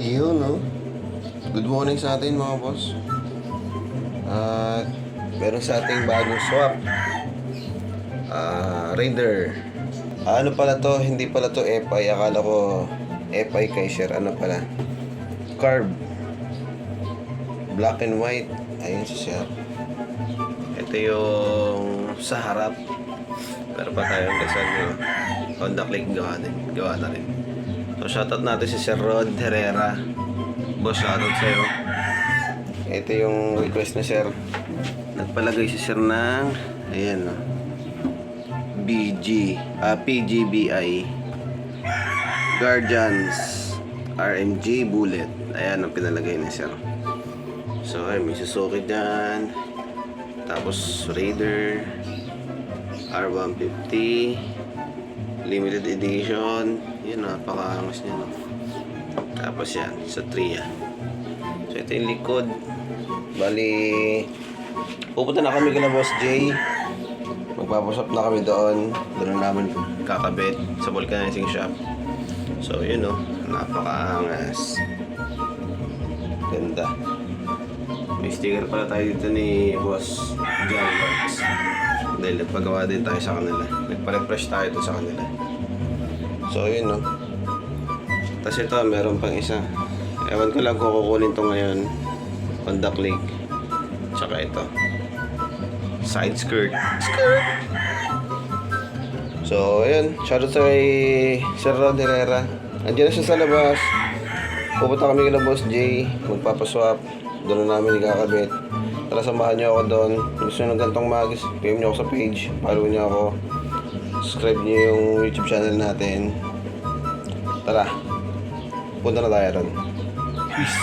Iyon, no? Good morning sa atin, mga boss. At meron sa ating bagong swap. Ah, Raider. Ano pala to? Hindi pala to FI. Akala ko FI kay Sir. Ano pala? Carb. Black and white. Ayun si Sir. Ito yung sa harap. Pero pa tayong dasal yung Honda Click gawa, din, gawa na rin. So shoutout natin si Sir Rod Herrera. Boss, shoutout sa'yo. Ito yung request na Sir. Nagpalagay si Sir ng ayan no. BG, ah, PGBI Guardians RMG Bullet. Ayan ang pinalagay ni Sir. So, ay, may Suzuki dyan. Tapos, Raider. R150. Limited edition. Yun, napakaangas niya, no? Tapos yan, sa Tria. So, ito yung likod. Bali, pupunta na kami kila Boss J. Magpapasap na kami doon. Doon na namin kakabit sa vulcanizing shop. So, yun, no? Napakaangas. Ganda. May sticker pala tayo dito ni Boss John Works. Dahil nagpagawa din tayo sa kanila. Nagpa-refresh tayo ito sa kanila. So, yun, no? Tapos ito, meron pang isa. Ewan ko lang kung kukunin to ngayon. Honda Click. Tsaka ito. Side skirt. Skirt! So, ayun. Shoutout sa kay Sir Rod Herrera. Andiyan na siya sa labas. Pupunta kami kila Boss J. Magpapaswap. Doon na namin ikakabit. Tara, samahan niyo ako doon. Gusto niyo ng gantong magis. PM niyo ako sa page. Follow niyo ako. Subscribe niyo yung YouTube channel natin. Tara. Punta na tayo ron. Peace.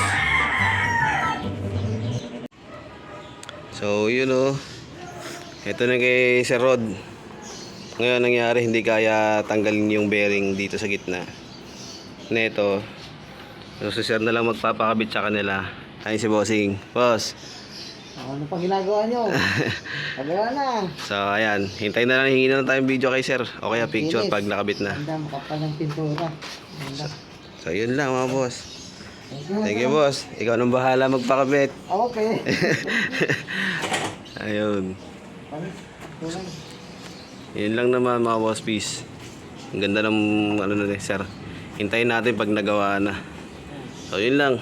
So, yun o. Ito na kay Sir Rod. Ngayon nangyari, hindi kaya tanggalin yung bearing dito sa gitna. Neto. So, si Sir na lang magpapakabit sa kanila. Ayun si Bossing. Boss. Ano pa ginagawa nyo? Pagawa na. So, ayan. Hintayin na lang, hingin na lang tayong video kay Sir. O kaya picture pag nakabit na. Ganda, makapal ng pintura. Ganda. So, yun lang mga boss. Thank you. Boss. Ikaw nang bahala magpakabit. Okay. Ayun. Yun lang naman mga boss peace. Ang ganda ng ano na eh, sir. Hintayin natin pag nagawa na. So yun lang.